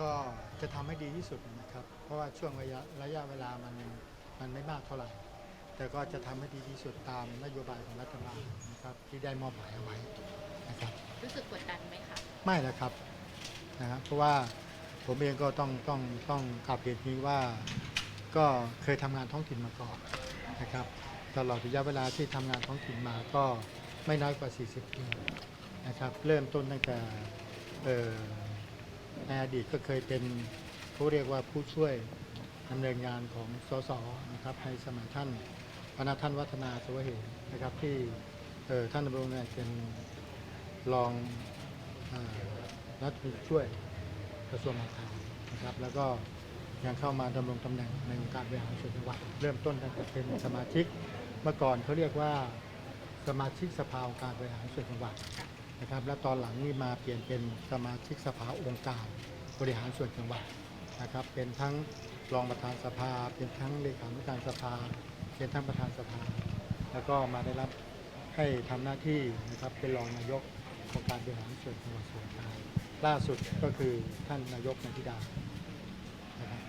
ก็จะทำให้ดีที่สุดนะครับ เพราะว่าช่วงระยะระยะเวลามันมันไม่มากเท่าไหร่ แต่ก็จะทำให้ดีที่สุดตามนโยบายของรัฐบาลนะครับที่ได้มอบหมายเอาไว้นะครับรู้สึกกดดันไหมคะไม่แล้วครับนะครับเพราะว่าผมเองก็ต้องต้องต้องกลับเรียนนี้ว่าก็เคยทำงานท้องถิ่นมาก่อนนะครับตลอดระยะเวลาที่ทำงานท้องถิ่นมาก็ไม่น้อยกว่า 40 ปีนะครับเริ่มต้นตั้งแต่เอ่อ ในอดีตก็เคยเป็นผู้เรียกว่าผู้ช่วยดำเนินงานของสสนะครับในสมัยท่านพระนาท่านวัฒนาสวเหมนะครับที่เออท่านดำรงเป็นรองรัฐมนตรีช่วยกระทรวงมหาดไทยนะครับ แล้วก็ยังเข้ามาดำรงตำแหน่งในองค์การบริหารส่วนจังหวัดเริ่มต้นตั้งแต่เป็นสมาชิกเมื่อก่อนเขาเรียกว่าสมาชิกสภาองค์การบริหารส่วนจังหวัด นะครับ และตอนหลังนี่มาเปลี่ยนเป็นสมาชิกสภาองค์การบริหารส่วนจังหวัดนะครับ เป็นทั้งรองประธานสภา เป็นทั้งเลขาธิการสภา เป็นทั้งประธานสภา แล้วก็มาได้รับให้ทำหน้าที่นะครับเป็นรองนายกองค์การบริหารส่วนจังหวัดสุโขทัยล่าสุดก็คือท่านนายกนันทิดานะครับ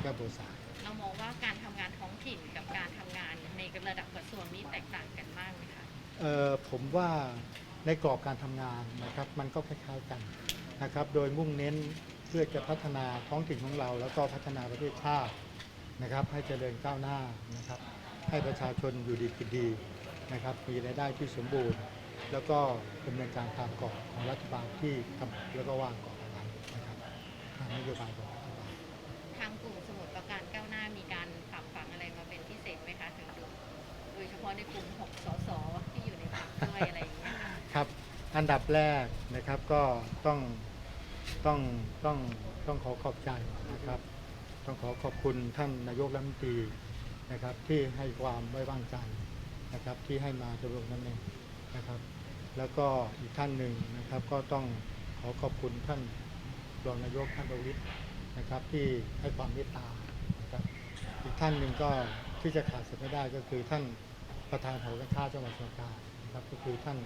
แก้วบัวสายเรามองว่าการทำงานท้องถิ่นกับการทำงานในระดับกระทรวงนี้แตกต่างกันมากไหมคะเอ่อผมว่า ในกรอบการทำงานนะครับ มันก็คล้ายๆกันนะครับ โดยมุ่งเน้นเพื่อจะพัฒนาท้องถิ่นของเรา แล้วก็พัฒนาประเทศชาตินะครับ ให้เจริญก้าวหน้านะครับ ให้ประชาชนอยู่ดีกินดีนะครับ มีรายได้ที่สมบูรณ์ แล้วก็ดำเนินการตามกรอบของรัฐบาลที่กำหนดแล้วก็วางกรอบเอาไว้นะครับตามนโยบายของ อันดับแรกนะครับก็ต้องต้องต้องต้องขอขอบใจนะครับ ต้องขอขอบคุณท่านนายกรัฐมนตรีนะครับที่ให้ความไว้วางใจนะครับที่ให้มาดำรงตำแหน่งนะครับ แล้วก็อีกท่านหนึ่งนะครับก็ต้องขอขอบคุณท่านรองนายกท่านประวิทย์นะครับที่ให้ความเมตตานะครับอีกท่านหนึ่งก็ที่จะขาดเสียไม่ได้ก็คือท่านประธานหอการค้าจังหวัดสระบุรีนะครับก็คือท่าน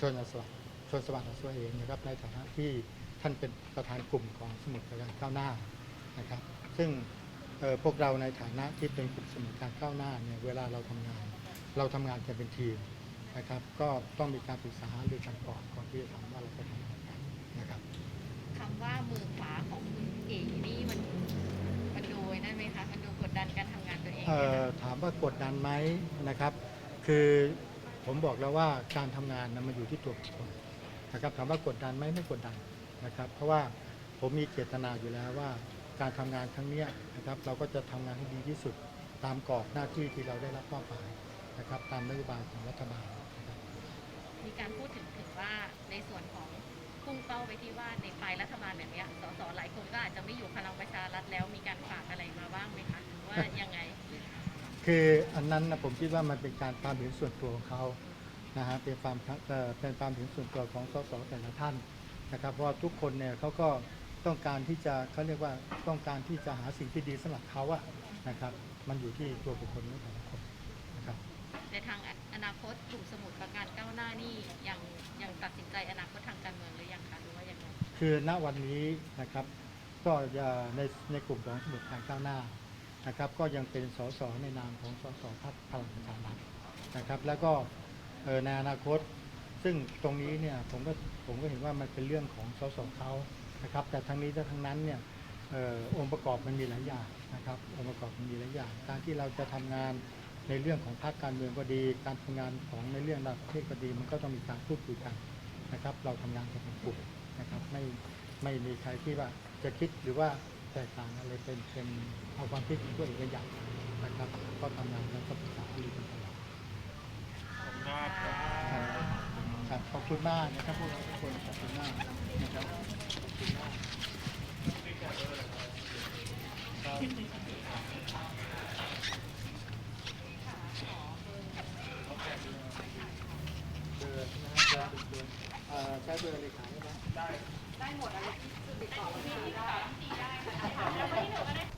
ชนสวัสดิ์ ชนสวัสดิ์อัศวะเองนะครับในฐานะที่ท่านเป็นประธานกลุ่มของสมุทรปราการก้าวหน้านะครับ ซึ่งเอ่อพวกเราในฐานะที่เป็นกลุ่มสมุทรปราการก้าวหน้าเนี่ยเวลาเราทำงาน เราทำงานกันเป็นทีมนะครับ ก็ต้องมีการปรึกษาหารือกันก่อนก่อนที่จะทำว่าเราจะทำงานกันนะครับคำว่ามือขวาของคุณเอ๋นี่มันมันดูนั่นไหมคะมันดูกดดันการทำงานตัวเองไหมเอ่อคะถามว่ากดดันไหมนะครับ คือผมบอกแล้วว่าการทำงานนะมันอยู่ที่ตัวบุคคล นะครับถามว่ากดดันไหมไม่กดดันนะครับ เพราะว่าผมมีเจตนาอยู่แล้วว่า การทำงานครั้งเนี้ยนะครับ เราก็จะทำงานให้ดีที่สุดตามกรอบหน้าที่ที่เราได้รับมอบหมายนะครับ ตามนโยบายของรัฐบาลนะครับมีการพูดถึงถึงว่าในส่วนของพุ่งเป้าไปที่ว่าในปลายรัฐบาลแบบเนี้ยสสหลายคนก็อาจจะไม่อยู่พลังประชารัฐแล้วมีการฝากอะไรมาบ้างไหมคะหรือว่ายังไง คืออันนั้นนะผมคิดว่ามันเป็นการความเห็นส่วนตัวของเขา นะฮะเป็นความเอ่อเป็นความเห็นส่วนตัวของสสแต่ละท่านนะครับเพราะว่าทุกคนเนี่ยเขาก็ต้องการที่จะเขาเรียกว่าต้องการที่จะหาสิ่งที่ดีสำหรับเขาอะนะครับมันอยู่ที่ตัวบุคคลของแต่ละคนนะครับในทางอนาคตกลุ่มสมุทรปราการก้าวหน้านี่ยังยังตัดสินใจอนาคตทางการเมืองหรือยังคะหรือว่ายังไงคือณวันนี้นะครับก็จะในในกลุ่มของสมุดการก้าวหน้านะครับ ก็ยังเป็นสสในนามของสสพักพลังประชารัฐนะครับ แล้วก็ เออในอนาคต ซึ่งตรงนี้เนี่ยผมก็ผมก็เห็นว่ามันเป็นเรื่องของสสเขานะครับ แต่ทั้งนี้และทั้งนั้นเนี่ยออองค์ประกอบมันมีหลายอย่างนะครับองค์ประกอบมันมีหลายอย่าง การที่เราจะทำงานในเรื่องของพรรคการเมืองก็ดี การทำงานของในเรื่องระดับประเทศก็ดี มันก็ต้องมีการพูดคุยกันนะครับ เราทำงานกันเป็นกลุ่มนะครับ ไม่ไม่มีใครที่ว่าจะคิดหรือว่าแตกต่างอะไรเป็นเป็นเอาความคิดของตัวเองเป็นใหญ่นะครับ ก็ทำงานแล้วก็ปรึกษาหารือกันตลอด ครับขอบคุณมากนะครับพวกเราทุกคนขอบคุณมากนะครับขอบคุณมากครับเบอร์นะฮะเบอร์เบอร์เอ่อใช้เบอร์เลขาได้ไหมได้ได้หมดอะไรที่ติดต่อที่ได้ค่ะ